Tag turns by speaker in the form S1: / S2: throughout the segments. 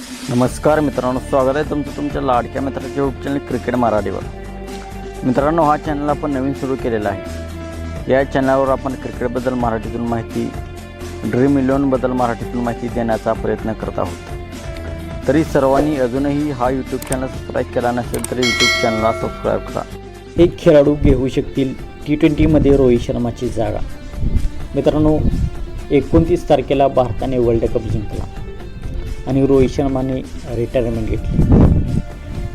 S1: नमस्कार मित्रांनो स्वागत आहे तुमचं तुमच्या लाडक्या मित्राच्या यूट्यूब चॅनल क्रिकेट मराठीवर. मित्रांनो हा चॅनल आपण नवीन सुरू केलेला आहे. या चॅनलवर आपण क्रिकेटबद्दल मराठीतून माहिती ड्रीम इलेवनबद्दल मराठीतून माहिती देण्याचा प्रयत्न करत आहोत. तरी सर्वांनी अजूनही हा यूट्यूब चॅनल सबस्क्राईब केला नसेल तरी यूट्यूब चॅनलला सबस्क्राईब करा.
S2: एक खेळाडू घेऊ शकतील टी ट्वेंटीमध्ये रोहित शर्माची जागा. मित्रांनो एकोणतीस तारखेला भारताने वर्ल्ड कप जिंकला. आणि रोहित शर्माने रिटायरमेंट घेतली.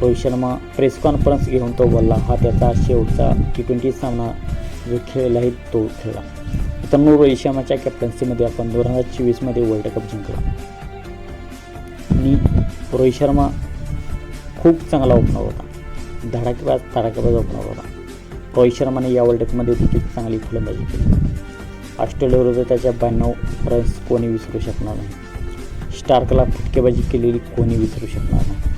S2: रोहित शर्मा प्रेस कॉन्फरन्स घेऊन तो बोलला हा त्याचा शेवटचा टी ट्वेंटी सामना जो खेळला आहे तो खेळला. मित्रांनो रोहित शर्माच्या कॅप्टन्सीमध्ये आपण दोन हजार चोवीसमध्ये वर्ल्ड कप जिंकला. आणि रोहित शर्मा खूप चांगला ओपनर होता. धडाकेबाज तडाकेबाज ओपनर होता. रोहित शर्माने या वर्ल्ड कपमध्ये देखील चांगली फलंदाजी केली. ऑस्ट्रेलियाविरुद्ध त्याच्या ब्याण्णव रन्स कोणी विसरू शकणार नाही. स्टार्कला फटकेबाजी केलेली कोणी विसरू शकणार नाही.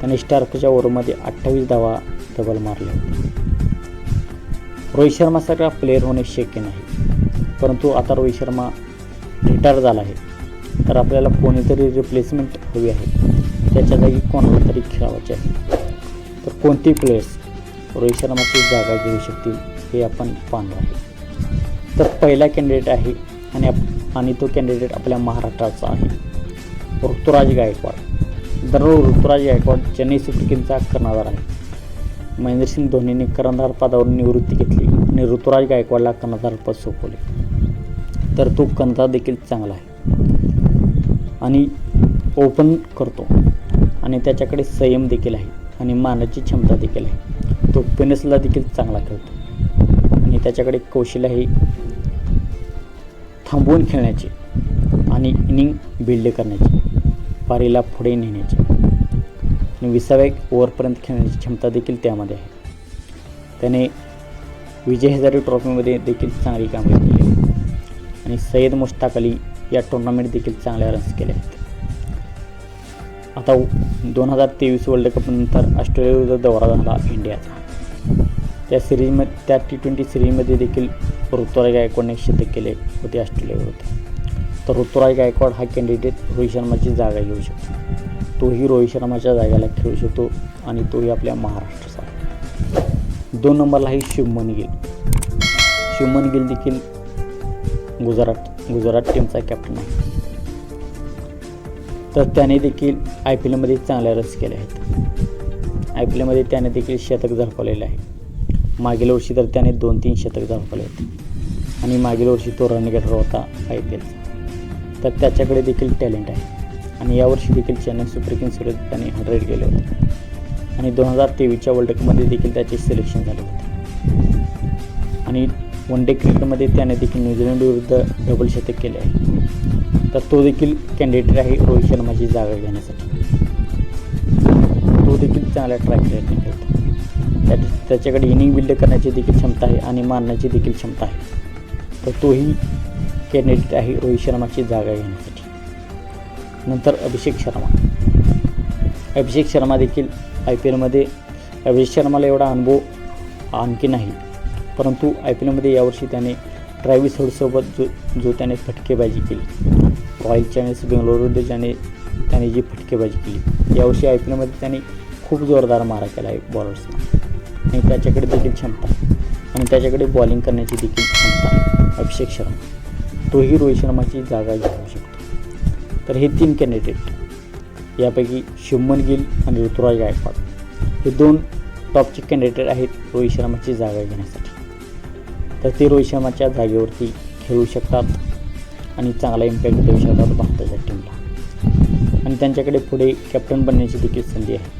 S2: त्याने स्टार्कच्या ओव्हरमध्ये अठ्ठावीस धावा डबल मारले होते रोहित शर्मासारखा प्लेअर होणे शक्य नाही. परंतु आता रोहित शर्मा रिटायर झाला आहे. तर आपल्याला कोणीतरी रिप्लेसमेंट हवी आहे. त्याच्या जागी कोणाला तरी खेळावायचे आहे. तर कोणते प्लेयर्स रोहित शर्माची जागा घेऊ शकतील हे आपण पाहणार आहे तर पहिला कॅन्डिडेट आहे आणि आप आणि तो कॅन्डिडेट आपल्या महाराष्ट्राचा आहे. ऋतुराज गायकवाड. दररोज ऋतुराज गायकवाड चेन्नई सुपर किंगचा कर्णधार आहे. महेंद्रसिंग धोनीने कर्णधार पदावरून निवृत्ती घेतली आणि ऋतुराज गायकवाडला कर्णधारपद सोपवले. तर तो कर्णधार देखील चांगला आहे. आणि ओपन करतो. आणि त्याच्याकडे संयम देखील आहे. आणि मानाची क्षमता देखील आहे. तो पेनसला देखील चांगला खेळतो. आणि त्याच्याकडे कौशल्य थांबवून खेळण्याचे आणि इनिंग बिल्ड करण्याची पारीला पुढे नेण्याची. आणि विसाव्या ओव्हरपर्यंत खेळण्याची क्षमता देखील त्यामध्ये आहे. त्याने विजय हजारे ट्रॉफीमध्ये देखील चांगली कामगिरी केली आणि सय्यद मुश्ताक अली या टुर्नामेंट देखील चांगल्या रन्स केले आहेत. आता दोन हजार तेवीस वर्ल्ड कपनंतर ऑस्ट्रेलियाविरुद्ध दौरा झाला इंडियाचा. त्या सिरीजमध्ये त्या टी ट्वेंटी सिरीजमध्ये देखील ऋतुराय गायकवाडने शतक केले होते ऑस्ट्रेलियाविरुद्ध तर ऋतुराय गायकवाड हा कॅन्डिडेट रोहित शर्माची जागा घेऊ शकतो. तोही रोहित शर्माच्या जागेला खेळू शकतो आणि तोही आपल्या महाराष्ट्राचा दोन नंबरला आहे शुभमन गिल. शुभमन गिल देखील गुजरात गुजरात टीमचा कॅप्टन आहे. तर त्याने देखील आय पी एलमध्ये चांगल्या रस केले आहेत. आय पी एलमध्ये त्याने देखील शतक झळकवलेलं आहे. मागील वर्षी तर त्याने दोन तीन शतक दाखवले होते. आणि मागील वर्षी तो रनगेटर होता आय पी एलचा तर त्याच्याकडे देखील टॅलेंट आहे. आणि यावर्षी देखील चेन्नई सुपर किंग्स त्याने हंड्रेड केले होते. आणि दोन हजार तेवीसच्या वर्ल्ड कपमध्ये देखील त्याचे सिलेक्शन झाले होते. आणि वन डे क्रिकेटमध्ये त्याने देखील न्यूझीलंड विरुद्ध डबल शतक केले आहे. तर तो देखील कॅन्डिडेट आहे रोहित शर्माची जागा घेण्यासाठी. तो देखील चांगल्या ट्रॅक रेटने खेळतो. त्या त्याच्याकडे इनिंग बिल्ड करण्याची देखील क्षमता आहे आणि मारण्याची देखील क्षमता आहे. तर तोही कॅन्डिडेट आहे रोहित शर्माची जागा घेण्यासाठी. नंतर अभिषेक शर्मा. अभिषेक शर्मा देखील आय पी एलमध्ये अभिषेक शर्माला एवढा अनुभव आणखी नाही परंतु आय पी एलमध्ये यावर्षी त्याने ट्रॅव्हिस हेडसोबत जो जो त्याने फटकेबाजी केली. रॉयल चॅलेंजर्स बेंगलोरमध्ये ज्याने त्याने जी फटकेबाजी केली. यावर्षी आय पी एलमध्ये त्याने खूप जोरदार मारा केला आहे बॉलर्सना आणि त्याच्याकडे देखील क्षमता. आणि त्याच्याकडे बॉलिंग करण्याची देखील क्षमता. अभिषेक शर्मा. तोही रोहित शर्माची जागा घेऊ शकतो. तर हे तीन कॅन्डिडेट यापैकी शुभमन गिल आणि ऋतुराज गायकवाड. हे दोन टॉपचे कॅन्डिडेट आहेत रोहित शर्माची जागा घेण्यासाठी. तर ते रोहित शर्माच्या जागेवरती खेळू शकतात आणि चांगला इम्पॅक्ट देऊ शकतात भारताच्या टीमला आणि त्यांच्याकडे पुढे कॅप्टन बनण्याची देखील संधी आहे.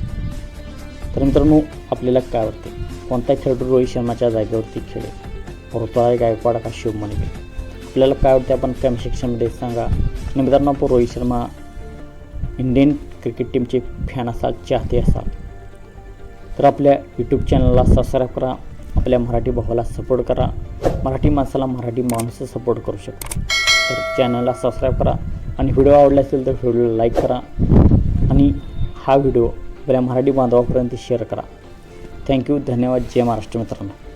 S2: तर मित्रांनो आपल्याला काय वाटते? कोणता खेळाडू रोहित शर्माच्या जागेवरती खेळेल ऋतुराज गायकवाड का शिवमणी आपल्याला काय वाटते? आपण कमेंट सेक्शनमध्ये सांगा. आणि मित्रांनो आपण रोहित शर्मा इंडियन क्रिकेट टीमचे फॅन असाल चाहते असाल तर आपल्या यूट्यूब चॅनलला सबस्क्राईब करा. आपल्या मराठी भावाला सपोर्ट करा. मराठी माणसाला मराठी माणूस सपोर्ट करू शकतो. तर चॅनलला सबस्क्राईब करा. आणि व्हिडिओ आवडला असेल तर व्हिडिओला लाईक करा. आणि हा व्हिडिओ आपल्या मराठी बांधवापर्यंत शेअर करा. थँक्यू धन्यवाद. जय महाराष्ट्र मित्रांनो.